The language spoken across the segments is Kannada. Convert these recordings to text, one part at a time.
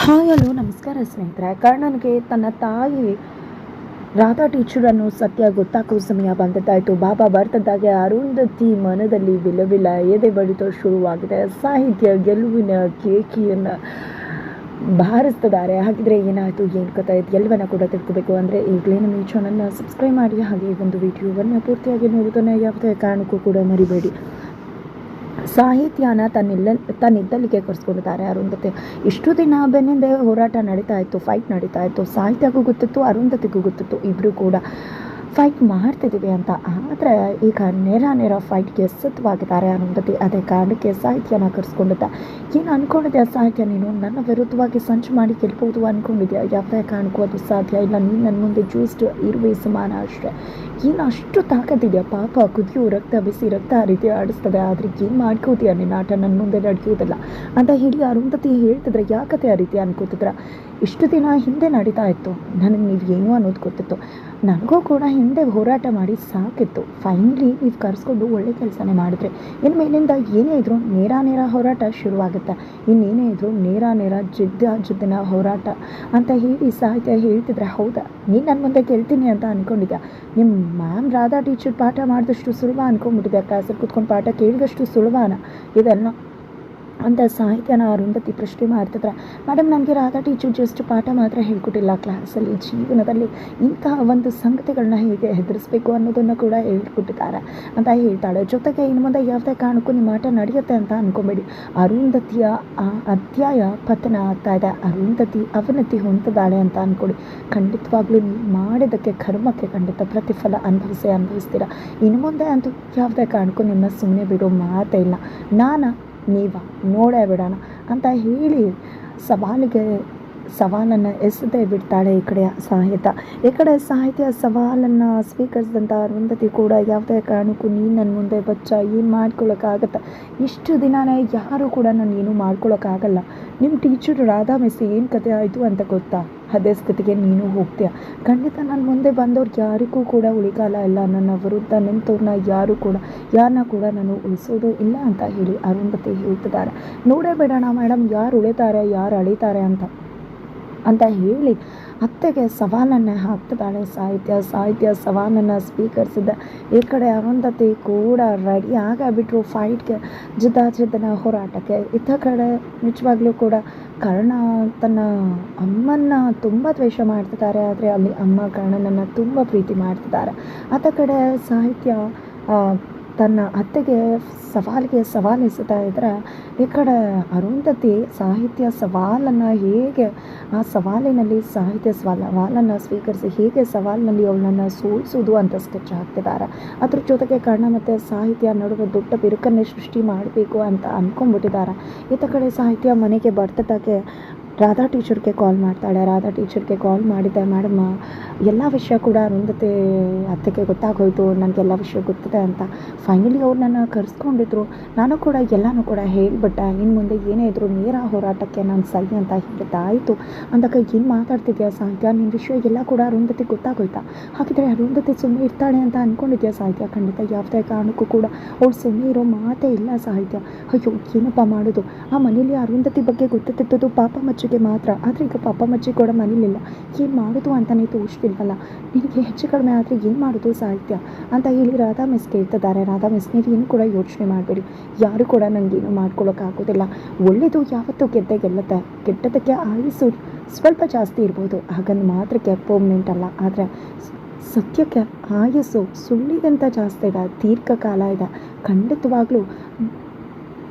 ಹಾಯ್, ಹಲೋ, ನಮಸ್ಕಾರ ಸ್ನೇಹಿತರೆ. ಕರ್ಣನ್ಗೆ ತನ್ನ ತಾಯಿ ರಾಧಾ ಟೀಚರನ್ನು ಸತ್ಯ ಗೊತ್ತಾಕೋ ಸಮಯ ಬಂದದ್ದಾಯಿತು. ಬಾಬಾ ಬರ್ತದ್ದಾಗೆ ಅರುಂಧತಿ ಮನದಲ್ಲಿ ವಿಲವಿಲ ಎದೆ ಬಡಿತ ಶುರುವಾಗಿದೆ. ಸಾಹಿತ್ಯ ಗೆಲುವಿನ ಕೇಕಿಯನ್ನು ಬಾರಿಸ್ತಿದ್ದಾರೆ ಹಾಗಿದ್ರೆ ಏನಾಯಿತು, ಏನು ಕಥೆ ಇದು ಎಲ್ಲವನ್ನ ಕೂಡ ತಿಳ್ಕೊಬೇಕು. ಅಂದರೆ ಈಗಲೇ ನಮ್ಮ ಈ ಚಾನಲ್ನ ಸಬ್ಸ್ಕ್ರೈಬ್ ಮಾಡಿ ಹಾಗೆ ಒಂದು ವಿಡಿಯೋವನ್ನು ಪೂರ್ತಿಯಾಗಿ ನೋಡೋದನ್ನು ಯಾವುದೇ ಕಾರಣಕ್ಕೂ ಕೂಡ ಮರಿಬೇಡಿ. ಸಾಹಿತ್ಯನ ತನ್ನಿಲ್ಲ ತನ್ನಿದ್ದಲ್ಲಿಗೆ ಕರೆಸ್ಕೊಂಡಿದ್ದಾರೆ ಅರುಂಧತಿ. ಇಷ್ಟು ದಿನ ಬೆನ್ನಿಂದೆ ಹೋರಾಟ ನಡೀತಾ ಇತ್ತು ಫೈಟ್ ನಡೀತಾ ಇತ್ತು ಸಾಹಿತ್ಯಕ್ಕೂ ಗೊತ್ತಿತ್ತು ಅರುಂಧತಿಗೂ ಗೊತ್ತಿತ್ತು ಇಬ್ಬರೂ ಕೂಡ. ಫೈಟ್ ಮಾಡ್ತಿದ್ದೀವಿ ಅಂತ. ಆದರೆ ಈಗ ನೇರ ನೇರ ಫೈಟ್ಗೆ ಸಿದ್ಧವಾಗಿದ್ದಾರೆ ಅರುಂಧತಿ ಅದೇ ಕಾರಣಕ್ಕೆ ಸಾಹಿತ್ಯನ ಕರೆಸ್ಕೊಂಡಿದ್ದ. ಏನು ಅಂದ್ಕೊಂಡಿದ್ಯಾ ಸಾಹಿತ್ಯ ನೀನು? ನನ್ನ ವಿರುದ್ಧವಾಗಿ ಸಂಚು ಮಾಡಿ ಗೆಲ್ಬೋದು ಅಂದ್ಕೊಂಡಿದ್ಯಾ ಯಾವುದೇ ಕಾರಣಕ್ಕೂ ಅದು ಸಾಧ್ಯ ಇಲ್ಲ. ನೀನು ನನ್ನ ಮುಂದೆ ಜೂಸ್ಟ್ ಇರುವೆ ಸಮಾನ ಅಷ್ಟೇ. ಏನು ಅಷ್ಟು ತಾಕತ್ತಿದೆಯಾ ಪಾಪ ಕುದಿಯು, ರಕ್ತ ಬಿಸಿ, ರಕ್ತ ಆ ರೀತಿ ಆಡಿಸ್ತದೆ. ಆದರೆ ಏನು ಮಾಡ್ಕೋತೀಯ ನಿನ್ನ ಆಟ ನನ್ನ ಮುಂದೆ ನಡೆಯೋದಿಲ್ಲ. ಅಂತ ಹೇಳಿ ಅರುಂಧತಿ ಹೇಳ್ತಿದ್ರೆ ಯಾಕತೆ ಆ ರೀತಿ ಅನ್ಕೋತಿದ್ರ? ಇಷ್ಟು ದಿನ ಹಿಂದೆ ನಡೀತಾ ಇತ್ತು. ನನಗೆ ನೀವು ಏನು ಅನ್ನೋದು ಗೊತ್ತಿತ್ತು. ನನಗೂ ಕೂಡ ಹಿಂದೆ ಹೋರಾಟ ಮಾಡಿ ಸಾಕಿತ್ತು. ಫೈನಲಿ ನೀವು ಕರೆಸ್ಕೊಂಡು ಒಳ್ಳೆ ಕೆಲಸನೇ ಮಾಡಿದ್ರೆ. ಇನ್ನು ಮೇಲಿಂದ ಏನೇ ಇದ್ರು ನೇರ ನೇರ ಹೋರಾಟ ಶುರುವಾಗುತ್ತೆ. ಇನ್ನೇನೇ ಇದ್ರು ನೇರ ನೇರ ಜಿದ್ದ ಜಿದ್ದಿನ ಹೋರಾಟ ಅಂತ ಹೇಳಿ ಸಾಹಿತ್ಯ ಹೇಳ್ತಿದ್ರೆ ಹೌದಾ? ನೀನು ನನ್ನ ಮುಂದೆ ಕೇಳ್ತೀನಿ ಅಂತ ಅಂದ್ಕೊಂಡಿದ್ದೆ ನಿಮ್ಮ ಮ್ಯಾಮ್ ರಾಧಾ ಟೀಚರ್ ಪಾಠ ಮಾಡಿದಷ್ಟು ಸುಲಭ ಅಂದ್ಕೊಂಡ್ಬಿಟ್ಟಿದ್ದೆ ಕ್ಲಾಸಲ್ಲಿ ಕೂತ್ಕೊಂಡು ಪಾಠ ಕೇಳಿದಷ್ಟು ಸುಲಭನ? ಇದೆಲ್ಲ ಅಂತ ಸಾಹಿತ್ಯನ ಅರುಂಧತಿ ಪ್ರಶ್ನೆ ಮಾಡ್ತಿದ್ರೆ. ಮೇಡಮ್ ನನಗೆ ರಾಧಾ ಟೀಚರ್ ಜಸ್ಟ್ ಪಾಠ ಮಾತ್ರ ಹೇಳ್ಕೊಟ್ಟಿಲ್ಲ ಕ್ಲಾಸಲ್ಲಿ ಜೀವನದಲ್ಲಿ ಇಂತಹ ಒಂದು ಸಂಗತಿಗಳನ್ನ ಹೇಗೆ ಹೆದರಿಸ್ಬೇಕು ಅನ್ನೋದನ್ನು ಕೂಡ ಹೇಳ್ಕೊಟ್ಟಿದ್ದಾರೆ ಅಂತ ಹೇಳ್ತಾಳೆ. ಜೊತೆಗೆ ಇನ್ನು ಮುಂದೆ ಯಾವುದೇ ಕಾರಣಕ್ಕೂ ನಿಮ್ಮ ಆಟ ನಡೆಯುತ್ತೆ ಅಂತ ಅಂದ್ಕೊಬೇಡಿ ಅರುಂಧತಿಯ ಆ ಅಧ್ಯಾಯ ಪತನ ಆಗ್ತಾ ಇದೆ. ಅರುಂಧತಿ ಅವನತಿ ಹೊಂದಿದ್ದಾಳೆ ಅಂತ ಅಂದ್ಕೊಡಿ ಖಂಡಿತವಾಗ್ಲೂ ನೀವು ಮಾಡಿದ್ದಕ್ಕೆ ಕರ್ಮಕ್ಕೆ ಖಂಡಿತ ಪ್ರತಿಫಲ ಅನುಭವಿಸೇ ಅನುಭವಿಸ್ತೀರ. ಇನ್ನು ಮುಂದೆ ಅಂತೂ ಯಾವುದೇ ಕಾರಣಕ್ಕೂ ನಿಮ್ಮ ಸುಮ್ಮನೆ ಬಿಡೋ ಮಾತೇ ಇಲ್ಲ. ನಾನು ನೀವ ನೋಡೇ ಬಿಡೋಣ ಅಂತ ಹೇಳಿ ಸವಾಲಿಗೆ ಸವಾಲನ್ನು ಎಸೆದೇ ಬಿಡ್ತಾಳೆ ಈ ಕಡೆ ಸಾಹಿತ್ಯ. ಈ ಕಡೆ ಸಾಹಿತ್ಯ ಸವಾಲನ್ನು ಸ್ವೀಕರಿಸಿದಂಥ ಅರುಂಧತಿ ಕೂಡ ಯಾವುದೇ ಕಾರಣಕ್ಕೂ ನೀನು ನನ್ನ ಮುಂದೆ ಬಚ್ಚ ಏನು ಮಾಡ್ಕೊಳ್ಳೋಕ್ಕಾಗತ್ತ ಇಷ್ಟು ದಿನನೇ ಯಾರೂ ಕೂಡ ನಾನು ಏನು ಮಾಡ್ಕೊಳ್ಳೋಕ್ಕಾಗಲ್ಲ ನಿಮ್ಮ ಟೀಚರ್ ರಾಧಾ ಮಿಸ್ ಏನು ಕತೆ ಆಯಿತು ಅಂತ ಗೊತ್ತಾ? ಅದೇ ಸ್ಥಿತಿಗೆ ನೀನು ಹೋಗ್ತೀಯ. ಖಂಡಿತ ನನ್ನ ಮುಂದೆ ಬಂದವ್ರು ಯಾರಿಗೂ ಕೂಡ ಉಳಿಗಾಲ ಇಲ್ಲ. ನನ್ನ ವಿರುದ್ಧ ನಿಂತವ್ರನ್ನ ಯಾರು ಕೂಡ ಯಾರನ್ನ ಕೂಡ ನಾನು ಉಳಿಸೋದು ಇಲ್ಲ ಅಂತ ಹೇಳಿ ಅರುಂಧತಿ ಹೇಳ್ತಿದ್ದಾರೆ. ನೋಡೇ ಬೇಡೋಣ ಮೇಡಮ್ ಯಾರು ಉಳಿತಾರೆ, ಯಾರು ಅಳಿತಾರೆ ಅಂತ. ಅಂತ ಹೇಳಿ ಅತ್ತೆಗೆ ಸವಾಲನ್ನು ಹಾಕ್ತಿದ್ದಾಳೆ ಸಾಹಿತ್ಯ. ಸಾಹಿತ್ಯ ಸವಾಲನ್ನು ಸ್ವೀಕರಿಸಿದ ಈ ಕಡೆ ಅರುಂಧತಿ ಕೂಡ ರೆಡಿ ಆಗಿಬಿಟ್ರು ಫೈಟ್ಗೆ ಜಿದ್ದಾಜಿದ್ದನ ಹೋರಾಟಕ್ಕೆ. ಇತ್ತ ಕಡೆ ನಿಜವಾಗ್ಲೂ ಕೂಡ ಕರ್ಣ ತನ್ನ ಅಮ್ಮನ್ನ ತುಂಬ ದ್ವೇಷ ಮಾಡ್ತಿದ್ದಾರೆ, ಆದರೆ ಅಲ್ಲಿ ಅಮ್ಮ ಕರ್ಣನನ್ನು ತುಂಬ ಪ್ರೀತಿ ಮಾಡ್ತಿದ್ದಾರೆ. ಆತ ಕಡೆ ಸಾಹಿತ್ಯ ತನ್ನ ಅತ್ತೆಗೆ ಸವಾಲಿಗೆ ಸವಾಲು ಎಸೆತಾ ಇದ್ರೆ ಈ ಕಡೆ ಅರುಂಧತಿ, ಸಾಹಿತ್ಯ ಸವಾಲನ್ನು ಹೇಗೆ, ಆ ಸವಾಲಿನಲ್ಲಿ ಸಾಹಿತ್ಯ ಸವಾಲನ್ನು ಸ್ವೀಕರಿಸಿ ಹೇಗೆ ಸವಾಲಿನಲ್ಲಿ ಅವಳನ್ನು ಸೋಲಿಸೋದು ಅಂತ ಸ್ಕೆಚ್ ಹಾಕ್ತಿದ್ದಾರೆ ಅದ್ರ ಜೊತೆಗೆ ಕರ್ಣ ಮತ್ತು ಸಾಹಿತ್ಯ ನಡುವೆ ದೊಡ್ಡ ಬಿರುಕನ್ನೇ ಸೃಷ್ಟಿ ಮಾಡಬೇಕು ಅಂತ ಅಂದ್ಕೊಂಡ್ಬಿಟ್ಟಿದ್ದಾರೆ ಈತ ಕಡೆ ಸಾಹಿತ್ಯ ಮನೆಗೆ ಬರ್ತಿದ್ದಾಗೆ ರಾಧಾ ಟೀಚರ್ಗೆ ಕಾಲ್ ಮಾಡ್ತಾಳೆ. ರಾಧಾ ಟೀಚರ್ಗೆ ಕಾಲ್ ಮಾಡಿದ್ದೆ ಮೇಡಮ್, ಎಲ್ಲ ವಿಷಯ ಕೂಡ ಅರುಂಧತಿ ಅತ್ತೆಗೆ ಗೊತ್ತಾಗೋಯ್ತು ನನಗೆಲ್ಲ ವಿಷಯ ಗೊತ್ತಿದೆ ಅಂತ. ಫೈನಲಿ ಅವ್ರು ನನ್ನ ಕರೆಸ್ಕೊಂಡಿದ್ರು. ನಾನು ಕೂಡ ಎಲ್ಲನೂ ಕೂಡ ಹೇಳಿಬಿಟ್ಟೆ. ಇನ್ನು ಮುಂದೆ ಏನೇ ಇದ್ರು ನೇರ ಹೋರಾಟಕ್ಕೆ ನಾನು ಸಹಿ ಅಂತ ಹೇಳಿದ್ದಾಯಿತು ಅಂದಾಗ, ಏನು ಮಾತಾಡ್ತಿದ್ಯಾ ಸಾಹಿತ್ಯ ನಿನ್ನ ವಿಷಯ ಎಲ್ಲ ಕೂಡ ಅರುಂಧತಿ ಗೊತ್ತಾಗೋಯ್ತಾ? ಹಾಗಿದ್ರೆ ಅರುಂಧತಿ ಸುಮ್ಮನೆ ಇರ್ತಾಳೆ ಅಂತ ಅಂದ್ಕೊಂಡಿದ್ಯಾ ಸಾಹಿತ್ಯ ಖಂಡಿತ ಯಾವುದೇ ಕಾರಣಕ್ಕೂ ಕೂಡ ಅವಳು ಸುಮ್ಮನೆ ಇರೋ ಮಾತೇ ಇಲ್ಲ ಸಾಹಿತ್ಯ ಅಯ್ಯೋ, ಏನಪ್ಪ ಮಾಡೋದು? ಆ ಮನೇಲಿ ಅರುಂಧತಿ ಬಗ್ಗೆ ಗೊತ್ತಿದ್ದದ್ದು ಪಾಪ ಮಚ್ಚಿಗೆ ಮಾತ್ರ. ಆದರೆ ಈಗ ಪಾಪ ಮಚ್ಚಿ ಕೂಡ ಮನೇಲಿಲ್ಲ. ಏನು ಮಾಡೋದು ಅಂತಲೇ ತೋರಿಸ್ತಿಲ್ವಲ್ಲ? ನಿನಗೆ ಹೆಚ್ಚು ಕಡಿಮೆ ಆದರೆ ಏನು ಮಾಡೋದು ಸಾಹಿತ್ಯ? ಅಂತ ಹೇಳಿ ರಾಧಾ ಮಿಸ್ ಕೇಳ್ತಿದ್ದಾರೆ. ರಾಧಾ ಮಿಸ್ ನೀವು ಏನು ಕೂಡ ಯೋಚನೆ ಮಾಡಬೇಡಿ. ಯಾರು ಕೂಡ ನನಗೇನು ಮಾಡ್ಕೊಳ್ಳೋಕ್ಕಾಗೋದಿಲ್ಲ ಒಳ್ಳೆಯದು ಯಾವತ್ತೂ ಗೆದ್ದೆ ಗೆಲ್ಲುತ್ತೆ. ಕೆಟ್ಟದಕ್ಕೆ ಆಯುಸ್ಸು ಸ್ವಲ್ಪ ಜಾಸ್ತಿ ಇರ್ಬೋದು. ಹಾಗಂದು ಮಾತ್ರಕ್ಕೆ ಪರ್ಮನೆಂಟ್ ಅಲ್ಲ. ಆದರೆ ಸತ್ಯಕ್ಕೆ ಆಯಸ್ಸು ಸುಳ್ಳಿಗಿಂತ ಜಾಸ್ತಿ ಇದೆ. ದೀರ್ಘಕಾಲ ಇದೆ. ಖಂಡಿತವಾಗ್ಲೂ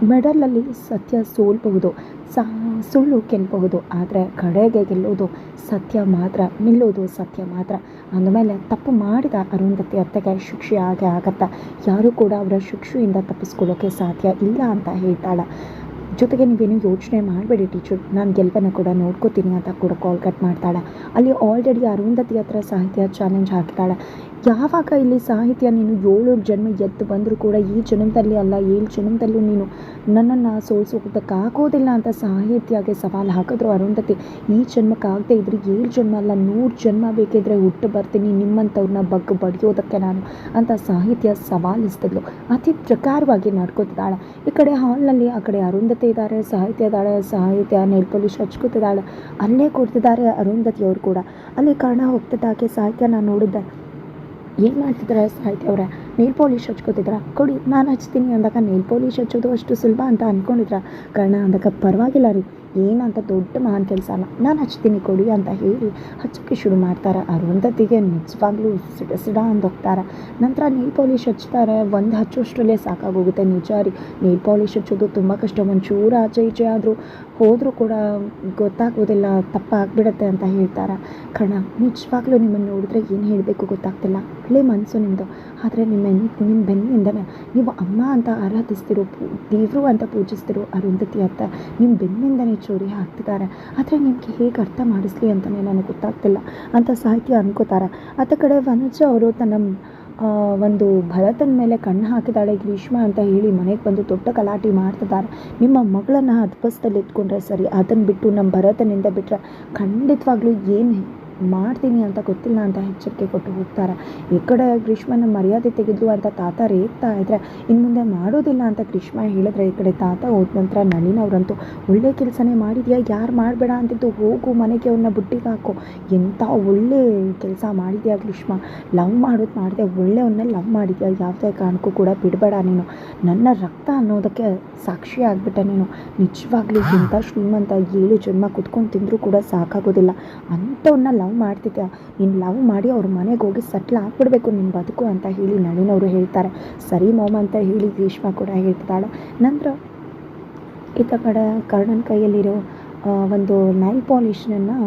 ಮೆಡಲಲ್ಲಿ ಸತ್ಯ ಸೋಲ್ಬಹುದು. ಸಾ ಸುಳ್ಳು ಕೆಲ್ಬಹುದು ಆದರೆ ಕಡೆಗೆ ಗೆಲ್ಲೋದು ಸತ್ಯ ಮಾತ್ರ ನಿಲ್ಲೋದು ಸತ್ಯ ಮಾತ್ರ. ಅಂದಮೇಲೆ ತಪ್ಪು ಮಾಡಿದ ಅರುಂಧತಿ ಅತ್ತೆಗೆ ಶಿಕ್ಷೆ ಆಗೇ ಆಗತ್ತೆ? ಯಾರೂ ಕೂಡ ಅವರ ಶಿಕ್ಷೆಯಿಂದ ತಪ್ಪಿಸ್ಕೊಳ್ಳೋಕ್ಕೆ ಸಾಧ್ಯ ಇಲ್ಲ ಅಂತ ಹೇಳ್ತಾಳೆ. ಜೊತೆಗೆ ನೀವೇನು ಯೋಚನೆ ಮಾಡಬೇಡಿ ಟೀಚರ್, ನಾನು ಗೆಲುವನ್ನು ಕೂಡ ನೋಡ್ಕೋತೀನಿ ಅಂತ ಕೂಡ ಕಾಲ್ ಕಟ್ ಮಾಡ್ತಾಳೆ. ಅಲ್ಲಿ ಆಲ್ರೆಡಿ ಅರುಂಧತಿ ಹತ್ರ ಸಾಹಿತ್ಯ ಚಾಲೆಂಜ್ ಹಾಕ್ತಾಳೆ ಯಾವಾಗ ಇಲ್ಲಿ ಸಾಹಿತ್ಯ ನೀನು ಏಳು ಜನ್ಮ ಎದ್ದು ಬಂದರೂ ಕೂಡ ಈ ಜನ್ಮದಲ್ಲಿ ಅಲ್ಲ, ಏಳು ಜನ್ಮದಲ್ಲೂ ನೀನು ನನ್ನನ್ನು ಸೋಲಿಸೋದಕ್ಕಾಗೋದಿಲ್ಲ ಅಂತ ಸಾಹಿತ್ಯಗೆ ಸವಾಲು ಹಾಕಿದ್ರು ಅರುಂಧತಿ. ಈ ಜನ್ಮಕ್ಕಾಗದೇ ಇದ್ರೆ ಏಳು ಜನ್ಮ ಅಲ್ಲ, ನೂರು ಜನ್ಮ ಬೇಕಿದ್ರೆ ಹುಟ್ಟು ಬರ್ತೀನಿ, ನಿಮ್ಮಂಥವ್ರನ್ನ ಬಗ್ಗು ಬಡಿಯೋದಕ್ಕೆ ನಾನು ಅಂತ ಸಾಹಿತ್ಯ ಸವಾಲಿಸ್ತಿದ್ಲು. ಅತಿ ಪ್ರಕಾರವಾಗಿ ನಡ್ಕೋತಿದ್ದಾಳೆ. ಈ ಕಡೆ ಹಾಲ್ನಲ್ಲಿ, ಆ ಕಡೆ ಅರುಂಧತಿ ಇದ್ದಾರೆ ಸಾಹಿತ್ಯ ಇದ್ದಾಳೆ ಸಾಹಿತ್ಯ ನೆಲ್ ಪೊಲೀಸ್ ಹಚ್ಕೋತಿದ್ದಾಳೆ. ಅಲ್ಲೇ ಕೊಡ್ತಿದ್ದಾರೆ ಅರುಂಧತಿಯವರು ಕೂಡ. ಅಲ್ಲಿ ಕಾರಣ ಹೋಗ್ತಿದ್ದಾಗೆ ಸಾಹಿತ್ಯ ನಾನು ನೋಡಿದ್ದೆ ಏನು ಮಾಡ್ತಿದ್ದಾರೆ ಸಾಹಿತ್ಯ ಅವರೇ? ನೇಲ್ ಪಾಲಿಶ್ ಹಚ್ಕೋತಿದ್ರ? ಕೊಡಿ, ನಾನು ಹಚ್ತೀನಿ ಅಂದಾಗ ನೇಲ್ ಪಾಲಿಶ್ ಹಚ್ಚೋದು ಅಷ್ಟು ಸುಲಭ ಅಂತ ಅಂದ್ಕೊಂಡಿದ್ರ ಕರ್ಣ ಅಂದಾಗ ಪರವಾಗಿಲ್ಲ ರೀ. ಏನಂತ ದೊಡ್ಡ ಮಹಾನ್ ಕೆಲಸ ಅಲ್ಲ. ನಾನು ಹಚ್ತೀನಿ ಕೊಡಿ ಅಂತ ಹೇಳಿ ಹಚ್ಚೋಕ್ಕೆ ಶುರು ಮಾಡ್ತಾರೆ. ಅರುಂಧತಿಗೆ ನಿಜವಾಗ್ಲೂ ಸಿಡ ಸಿಡ ಹೋಗ್ತಾರೆ. ನಂತರ ನೀಲ್ ಪಾಲಿಶ್ ಹಚ್ತಾರೆ. ಒಂದು ಹಚ್ಚೋಷ್ಟರಲ್ಲೇ ಸಾಕಾಗೋಗುತ್ತೆ. ನಿಜ ರೀ, ನೀಲ್ ಪಾಲಿಶ್ ಹಚ್ಚೋದು ತುಂಬ ಕಷ್ಟ. ಒಂಚೂರು ಆಚೆ ಈಚೆ ಆದರೂ ಹೋದರೂ ಕೂಡ ಗೊತ್ತಾಗೋದಿಲ್ಲ. ತಪ್ಪಾಗ್ಬಿಡತ್ತೆ ಅಂತ ಹೇಳ್ತಾರೆ. ಕಣ ನಿಜವಾಗ್ಲೂ ನಿಮ್ಮನ್ನು ನೋಡಿದ್ರೆ ಏನು ಹೇಳಬೇಕು ಗೊತ್ತಾಗ್ತಿಲ್ಲ. ಒಳ್ಳೆ ಮನಸ್ಸು ನಿಮ್ಮದು ಆದರೆ ನಿಮ್ಮ ನಿಮ್ಮ ಬೆನ್ನಿಂದನೇ ನೀವು ಅಮ್ಮ ಅಂತ ಆರಾಧಿಸ್ತಿರೋ ದೇವರು ಅಂತ ಪೂಜಿಸ್ತಿರೋ ಅರುಂಧತಿ ಅಂತ ನಿಮ್ಮ ಬೆನ್ನಿಂದನೇ ಚೋರಿ ಹಾಕ್ತಿದ್ದಾರೆ. ಆದರೆ ನಿಮಗೆ ಹೇಗೆ ಅರ್ಥ ಮಾಡಿಸ್ಲಿ ಅಂತಲೇ ನನಗೆ ಗೊತ್ತಾಗ್ತಿಲ್ಲ. ಅಂತ ಸಾಹಿತ್ಯ ಅನ್ಕೋತಾರೆ. ಆತ ಕಡೆ ವನಜ ಅವರು ತನ್ನ ಒಂದು ಭರತನ ಮೇಲೆ ಕಣ್ಣು ಹಾಕಿದಾಳೆ ಗ್ರೀಷ್ಮ ಅಂತ ಹೇಳಿ ಮನೆಗೆ ಬಂದು ದೊಡ್ಡ ಗಲಾಟೆ ಮಾಡ್ತಿದ್ದಾರೆ. ನಿಮ್ಮ ಮಗಳನ್ನು ಹದ್ಬಸ್ತಲ್ಲಿ ಇಟ್ಕೊಂಡ್ರೆ ಸರಿ. ಅದನ್ನು ಬಿಟ್ಟು ನಮ್ಮ ಭರತನಿಂದ ಬಿಟ್ಟರೆ ಖಂಡಿತವಾಗ್ಲೂ ಏನು ಮಾಡ್ತೀನಿ ಅಂತ ಗೊತ್ತಿಲ್ಲ ಅಂತ ಎಚ್ಚರಿಕೆ ಕೊಟ್ಟು ಹೋಗ್ತಾರೆ. ಈ ಕಡೆ ಗ್ರೀಷ್ಮನ ಮರ್ಯಾದೆ ತೆಗೆದ್ಲು ಅಂತ ತಾತ ರೇಗ್ತಾ ಇದ್ರೆ ಇನ್ನು ಮುಂದೆ ಮಾಡೋದಿಲ್ಲ ಅಂತ ಗ್ರೀಷ್ಮ ಹೇಳಿದ್ರೆ ಈ ಕಡೆ ತಾತ ಹೋದ ನಂತರ ನಳಿನವ್ರಂತೂ ಒಳ್ಳೆ ಕೆಲಸನೇ ಮಾಡಿದ್ಯಾ? ಯಾರು ಮಾಡಬೇಡ? ಅಂತಿದ್ದು, ಹೋಗು, ಮನೆಗೆ ಅವ್ರನ್ನ ಬುಟ್ಟಿಗೆ ಹಾಕೋ. ಎಂಥ ಒಳ್ಳೆ ಕೆಲಸ ಮಾಡಿದ್ಯಾ ಗ್ರೀಷ್ಮ? ಲವ್ ಮಾಡೋದು ಮಾಡಿದೆ ಒಳ್ಳೆಯವನ್ನ ಲವ್ ಮಾಡಿದ್ಯಾ? ಯಾವುದೇ ಕಾರಣಕ್ಕೂ ಕೂಡ ಬಿಡಬೇಡ ನೀನು. ನನ್ನ ರಕ್ತ ಅನ್ನೋದಕ್ಕೆ ಸಾಕ್ಷಿ ಆಗಿಬಿಟ್ಟೆ ನೀನು. ನಿಜವಾಗ್ಲೂ ಇಂಥ ಶ್ರೀಮಂತ ಏಳು ಜನ್ಮ ಕುತ್ಕೊಂಡು ತಿಂದರೂ ಕೂಡ ಸಾಕಾಗೋದಿಲ್ಲ. ಅಂಥವನ್ನ ಲವ್ ಮಾಡ್ತಿದ್ಯಾ? ನೀನು ಲವ್ ಮಾಡಿ ಅವ್ರ ಮನೆಗೆ ಹೋಗಿ ಸಟ್ಲ್ ಹಾಕ್ಬಿಡ್ಬೇಕು ನಿನ್ನ ಬದುಕು ಅಂತ ಹೇಳಿ ನಳಿನವರು ಹೇಳ್ತಾರೆ. ಸರಿ ಮೋಮ ಅಂತ ಹೇಳಿ ಗ್ರೀಷ್ಮ ಕೂಡ ಹೇಳ್ತಾಳೆ. ನಂತರ ಈತ ಕಡೆ ಕರ್ಣನ ಕೈಯಲ್ಲಿರೋ ಒಂದು ನೈಲ್ ಪಾಲಿಶ್ನನ್ನು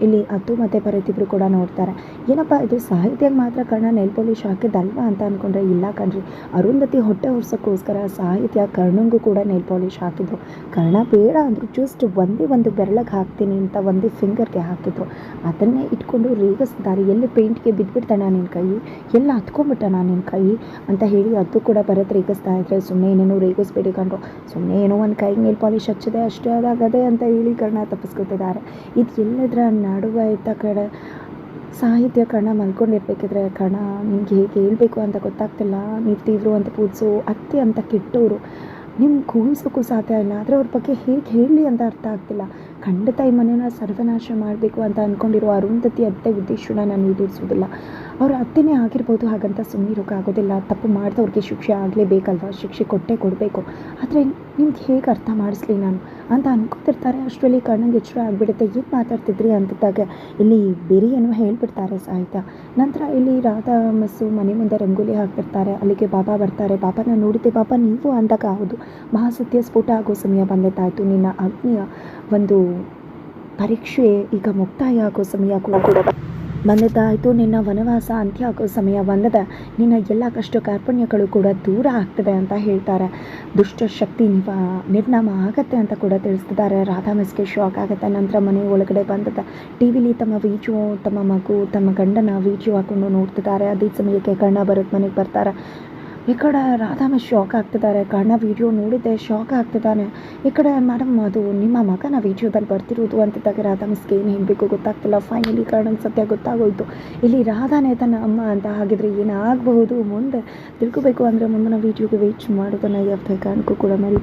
ಇಲ್ಲಿ ಅತ್ತು ಮತ್ತೆ ಭರತಿಬ್ರು ಕೂಡ ನೋಡ್ತಾರೆ. ಏನಪ್ಪ ಇದು ಸಾಹಿತ್ಯಕ್ಕೆ ಮಾತ್ರ ಕರ್ಣ ನೆಲ್ ಪಾಲಿಶ್ ಅಂತ ಅಂದ್ಕೊಂಡ್ರೆ ಇಲ್ಲ ಕಣ್ರಿ. ಅರುಂಧತಿ ಹೊಟ್ಟೆ ಹೊರ್ಸೋಕ್ಕೋಸ್ಕರ ಸಾಹಿತ್ಯ ಕರ್ಣಂಗೂ ಕೂಡ ನೆಲ್ ಪಾಲಿಶ್ ಹಾಕಿದ್ರು. ಕರ್ಣ ಬೇಡ ಅಂದರು ಜಸ್ಟ್ ಒಂದೇ ಒಂದು ಬೆರಳಿಗೆ ಹಾಕ್ತೀನಿ ಅಂತ ಒಂದೇ ಫಿಂಗರ್ಗೆ ಹಾಕಿದ್ರು. ಅದನ್ನೇ ಇಟ್ಕೊಂಡು ರೇಗಿಸ್ತಾರೆ ಎಲ್ಲಿ ಪೇಂಟ್ಗೆ ಬಿದ್ದುಬಿಡ್ತಾನೆ ನಿನ್ನ ಕೈ? ಎಲ್ಲ ಹತ್ಕೊಂಡ್ಬಿಟ್ಟಣ ನಿನ್ನ ಕೈ? ಅಂತ ಹೇಳಿ ಅದು ಕೂಡ ಭರತ್ ರೇಗಿಸ್ತಾ ಇದ್ರೆ ಸುಮ್ಮನೆ ಏನೇನೋ ರೇಗಿಸ್ಬೇಡಿ ಕಂಡ್ರು ಸುಮ್ಮನೆ ಏನೋ ಒಂದು ಕೈ ನೆಲ್ ಪಾಲಿಶ್ ಹಚ್ಚಿದೆ, ಅಷ್ಟೇ ಅದಾಗದೆ ಅಂತ ಹೇಳಿ ಕರ್ಣ ತಪ್ಪಿಸ್ಕೊತಿದ್ದಾರೆ. ಇದು ಎಲ್ಲದರ ನಡುವೆ ಇದ್ದ ಕಡೆ ಸಾಹಿತ್ಯ ಕಣ ಮಲ್ಕೊಂಡಿರ್ಬೇಕಿದ್ರೆ ಕಣ ನಿಮ್ಗೆ ಹೇಗೆ ಹೇಳಬೇಕು ಅಂತ ಗೊತ್ತಾಗ್ತಿಲ್ಲ, ನಿಂತಿದ್ರು ಅಂತ ಪೂಜಿಸು ಅತ್ತೆ ಅಂತ ಕೆಟ್ಟವರು ನಿಮ್ಗೆ ಕೂಗಿಸೋಕ್ಕೂ ಸಾಧ್ಯ ಇಲ್ಲ, ಆದರೆ ಅವ್ರ ಬಗ್ಗೆ ಹೇಗೆ ಹೇಳಲಿ ಅಂತ ಅರ್ಥ ಆಗ್ತಿಲ್ಲ. ಖಂಡಿತ ಈ ಮನೆನ ಸರ್ವನಾಶ ಮಾಡಬೇಕು ಅಂತ ಅಂದ್ಕೊಂಡಿರೋ ಅರುಂಧತಿ ಅತ್ತೆ ಉದ್ದೇಶನ ನಾನು ಈಡೇರಿಸೋದಿಲ್ಲ ಅವ್ರ ಅತ್ತೆನೇ ಆಗಿರ್ಬೋದು ಹಾಗಂತ ಸುಮ್ಮನಿರೋಕ್ಕಾಗೋದಿಲ್ಲ ತಪ್ಪು ಮಾಡಿದವ್ರಿಗೆ ಶಿಕ್ಷೆ ಆಗಲೇಬೇಕಲ್ವ? ಶಿಕ್ಷೆ ಕೊಟ್ಟೇ ಕೊಡಬೇಕು. ಆದರೆ ನಿಮ್ಗೆ ಹೇಗೆ ಅರ್ಥ ಮಾಡಿಸ್ಲಿ ನಾನು? ಅಂತ ಅನ್ಕೋತಿರ್ತಾರೆ ಅಷ್ಟರಲ್ಲಿ ಕಣ್ಣಂಗೆ ಎಚ್ಚರ ಆಗಿಬಿಡುತ್ತೆ. ಏನು ಮಾತಾಡ್ತಿದ್ರಿ ಅಂತಿದ್ದಾಗ, ಇಲ್ಲಿ ಬೇರೆ ಏನೋ ಹೇಳ್ಬಿಡ್ತಾರೆ ಸಾಹಿತ್ಯ. ನಂತರ ಇಲ್ಲಿ ರಾಧಾ ಮಸ್ಸು ಮನೆ ಮುಂದೆ ರಂಗೋಲಿ ಹಾಕ್ತಿರ್ತಾರೆ ಅಲ್ಲಿಗೆ ಬಾಬಾ ಬರ್ತಾರೆ. ಬಾಬಾನ ನೋಡಿದ್ದೆ. ಬಾಬಾ, ನೀವು ಅಂದಾಗ ಹೌದು. ಮಹಾಸತ್ಯ ಸ್ಫೋಟ ಆಗೋ ಸಮಯ ಬಂದಿದ್ದಾಯಿತು. ನಿನ್ನ ಅಗ್ನಿಯ ಒಂದು ಪರೀಕ್ಷೆ ಈಗ ಮುಕ್ತಾಯ ಆಗೋ ಸಮಯ ಕೂಡ ಬಂದಿದ್ದಾಯಿತು. ನಿನ್ನ ವನವಾಸ ಅಂತ್ಯ ಆಗೋ ಸಮಯ ಬಂದದ. ನಿನ್ನ ಎಲ್ಲ ಕಷ್ಟ ಕಾರ್ಪಣ್ಯಗಳು ಕೂಡ ದೂರ ಆಗ್ತದೆ ಅಂತ ಹೇಳ್ತಾರೆ. ದುಷ್ಟ ಶಕ್ತಿ ನಿವ ನಿರ್ನಾಮ ಆಗತ್ತೆ ಅಂತ ಕೂಡ ತಿಳಿಸ್ತಿದ್ದಾರೆ. ರಾಧಾ ಮಿಸ್ಗೆ ಶಾಕ್ ಆಗುತ್ತೆ. ನಂತರ ಮನೆ ಒಳಗಡೆ ಬಂದದ. ಟಿ ವಿಲಿ ತಮ್ಮ ವೀಡಿಯೋ ತಮ್ಮ ಮಗು, ತಮ್ಮ ಗಂಡನ ವೀಜು ಹಾಕೊಂಡು ನೋಡ್ತಿದ್ದಾರೆ. ಅದೇ ಸಮಯಕ್ಕೆ ಕಣ್ಣ ಬರೋದು ಮನೆಗೆ ಬರ್ತಾರೆ. ಈ ಕಡೆ ರಾಧಾಮ ಶಾಕ್ ಆಗ್ತಿದ್ದಾರೆ. ಕಣ್ಣ ವಿಡಿಯೋ ನೋಡಿದ್ದೆ ಶಾಕ್ ಆಗ್ತಿದ್ದಾನೆ. ಈ ಕಡೆ ಮೇಡಮ್ ಅದು ನಿಮ್ಮ ಮಗನ ವಿಡಿಯೋದಲ್ಲಿ ಬರ್ತಿರೋದು ಅಂತಿದ್ದಾಗ ರಾಧಾ ಮಿಸ್ಗೆ ಏನು ಹೇಳಬೇಕು ಗೊತ್ತಾಗ್ತಿಲ್ಲ. ಫೈನಲಿ ಕರ್ಣಂಗೆ ಸತ್ಯ ಗೊತ್ತಾಗೋಯ್ತು. ಇಲ್ಲಿ ರಾಧಾನೇ ತನ್ನ ಅಮ್ಮ ಅಂತ ಹಾಗಿದ್ರೆ ಏನಾಗಬಹುದು? ಮುಂದೆ ತಿಳ್ಕೊಬೇಕು ಅಂದರೆ ಮುಂದಿನ ವೀಡಿಯೋಗೆ ವೇಟ್ ಮಾಡೋದನ್ನು ಯಾವುದೇ ಕಾರಣಕ್ಕೂ ಕೂಡ ಮರಿ